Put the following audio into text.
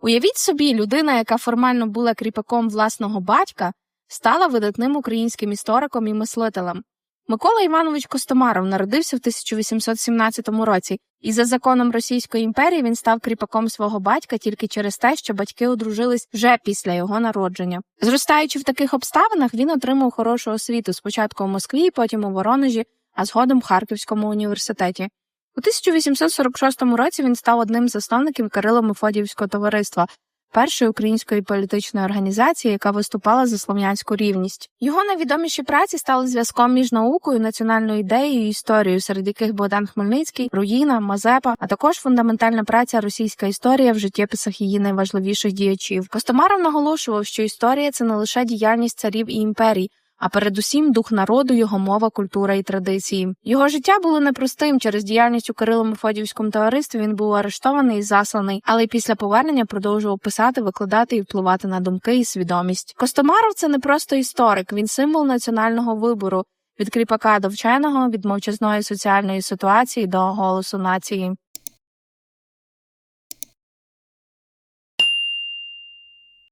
Уявіть собі, людина, яка формально була кріпаком власного батька, стала видатним українським істориком і мислителем. Микола Іванович Костомаров народився в 1817 році, і за законом Російської імперії він став кріпаком свого батька тільки через те, що батьки одружились вже після його народження. Зростаючи в таких обставинах, він отримав хорошу освіту спочатку у Москві, потім у Воронежі, а згодом в Харківському університеті. У 1846 році він став одним з засновників Кирило-Мефодіївського товариства, першої української політичної організації, яка виступала за слов'янську рівність. Його найвідоміші праці стали зв'язком між наукою, національною ідеєю і історією, серед яких Богдан Хмельницький, Руїна, Мазепа, а також фундаментальна праця Російська історія в життєписах її найважливіших діячів. Костомаров наголошував, що історія це не лише діяльність царів і імперій. А передусім дух народу, його мова, культура і традиції. Його життя було непростим. Через діяльність у Кирило-Мефодіївському товаристві він був арештований і засланий, але й після повернення продовжував писати, викладати і впливати на думки і свідомість. Костомаров це не просто історик, він символ національного вибору від кріпака до вченого, від мовчазної соціальної ситуації до голосу нації.